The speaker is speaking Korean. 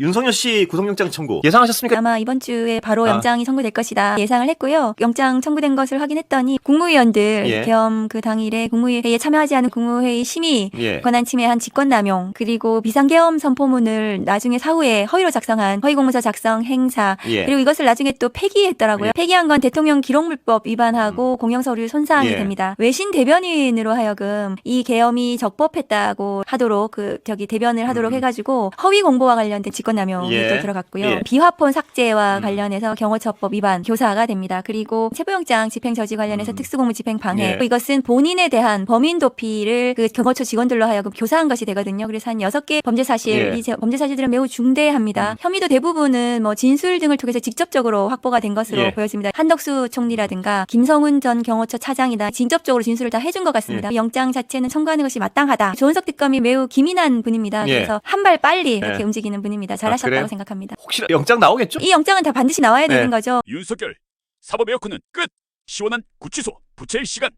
윤석열 씨 구속영장 청구 예상하셨습니까? 아마 이번 주에 바로 아. 영장이 청구될 것이다 예상을 했고요. 영장 청구된 것을 확인했더니 국무위원들 예. 겸 그 당일에 국무회의에 참여하지 않은 국무회의 심의 예. 권한 침해한 직권남용 그리고 비상계엄 선포문을 나중에 사후에 허위로 작성한 허위공문서 작성 행사 예. 그리고 이것을 나중에 또 폐기했더라고요. 예. 폐기한 건 대통령 기록물법 위반하고 공영서류 손상이 예. 됩니다. 외신 대변인으로 하여금 이 계엄이 적법했다고 하도록 그 저기 대변을 하도록 음. 해가지고 허위 공보와 관련된 직권 남용이 예. 또 들어갔고요. 예. 비화폰 삭제와 음. 관련해서 경호처법 위반 교사가 됩니다. 그리고 체포영장 집행 저지 관련해서 음. 특수공무 집행 방해 예. 이것은 본인에 대한 범인 도피를 그 경호처 직원들로 하여금 교사한 것이 되거든요. 그래서 한 여섯 개 범죄 사실 예. 이 제- 범죄 사실들은 매우 중대합니다. 음. 혐의도 대부분은 뭐 진술 등을 통해서 직접적으로 확보가 된 것으로 예. 보여집니다. 한덕수 총리라든가 김성훈 전 경호처 차장이다 직접적으로 진술을 다 해준 것 예. 같습니다. 영장 자체는 청구하는 것이 마땅하다. 조은석 특검이 매우 기민한 분입니다. 예. 그래서 한 발 빨리 이렇게 예. 움직이는 분입니다. 아, 잘하셨다고 그래요? 생각합니다. 혹시 영장 나오겠죠? 이 영장은 다 반드시 나와야 네. 되는 거죠. 윤석열 사법 에어컨은 끝 시원한 구치소 부채일 시간